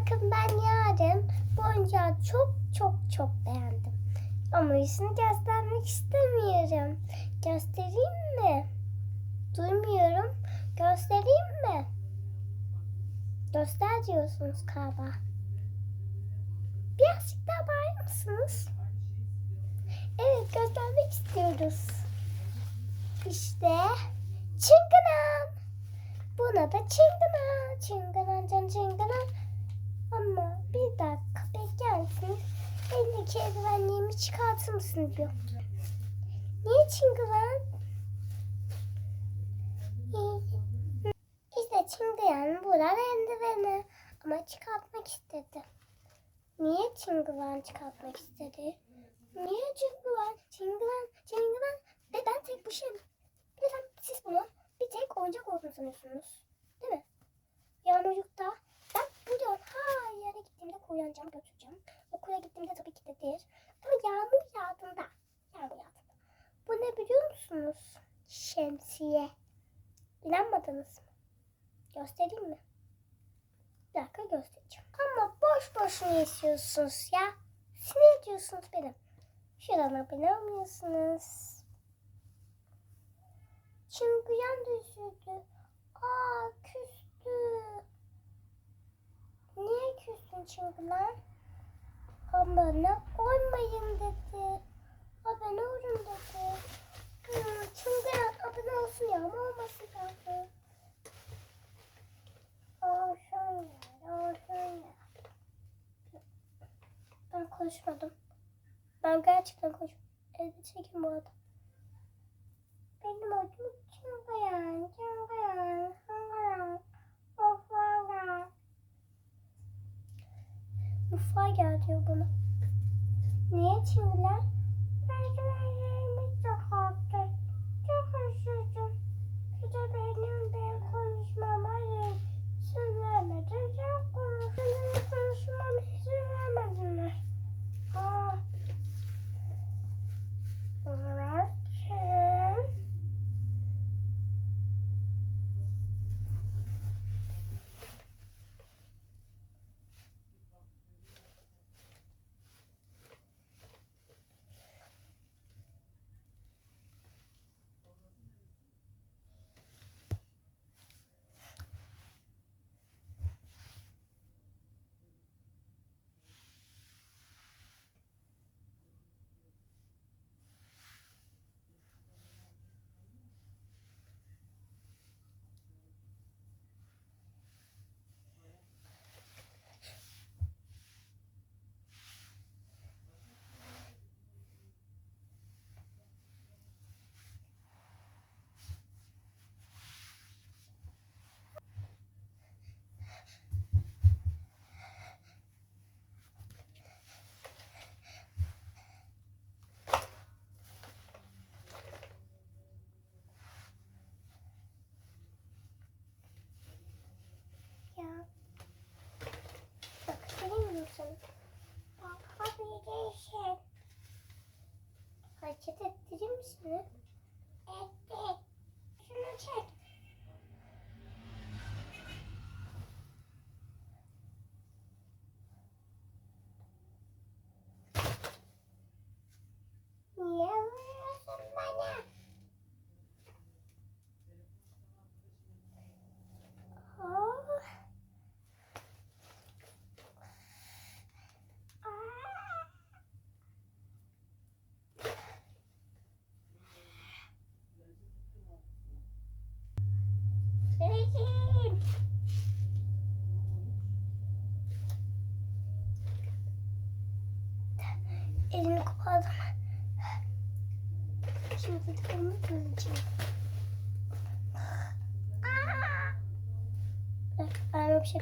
Bakın ben yarın bu çok çok çok beğendim. Ama yüzünü göstermek istemiyorum. Göstereyim mi? Duymuyorum. Göstereyim mi? Göster diyorsunuz galiba. Birazcık daha bağırır mısınız? Evet göstermek istiyoruz. İşte çıngınan. Buna da çıngınan. Ama bir dakika bekler misiniz? Eldeki eldivenliğimi çıkartır mısın diyor. Niye çıngılan? İşte çıngıyan buran eldiveni. Ama çıkartmak istedi. Niye çıngılan çıkartmak istedi? Niye? Çıngılan, çıngılan. Ve ben tek bu şey. Lütfen siz bunu bir tek oyuncak olduğunu sanıyorsunuz. Değil mi? Yağmurlukta Şemsiye. İnanmadınız mı? Göstereyim mi? Bir dakika göstereceğim. Ama boş boşuna istiyorsunuz ya. Sinir ediyorsunuz benim. Şuradan abone olmuyorsunuz. Çıngıyan düşürdü. Aa küstü. Niye küstün çıngılan? Abone olmayın dedi. Abone olun dedi. Hmm, çıngıyan abone olsun ya ama olmasın lazım. Olsun ya, olsun ya. Ben konuşmadım. Ben gerçekten konuşmadım. Evde çekin bu arada. Benim adım Çıngıyan, Çıngıyan, Çıngıyan. Of valla. Mutfağa gel diyor bana. Niye Çıngılan? Merdivenlerimiz çok altı. Çok üşüdüm. Bir de benim ben konuşmama izin vermedi. Çok konuşmam, konuşmam izin vermediler. Aa. Bırakın. Ya. Bak senin misin? Baba bir değişik. Hareket ettirir misin? o zaman şimdi onu böleceğim. Ben bir şey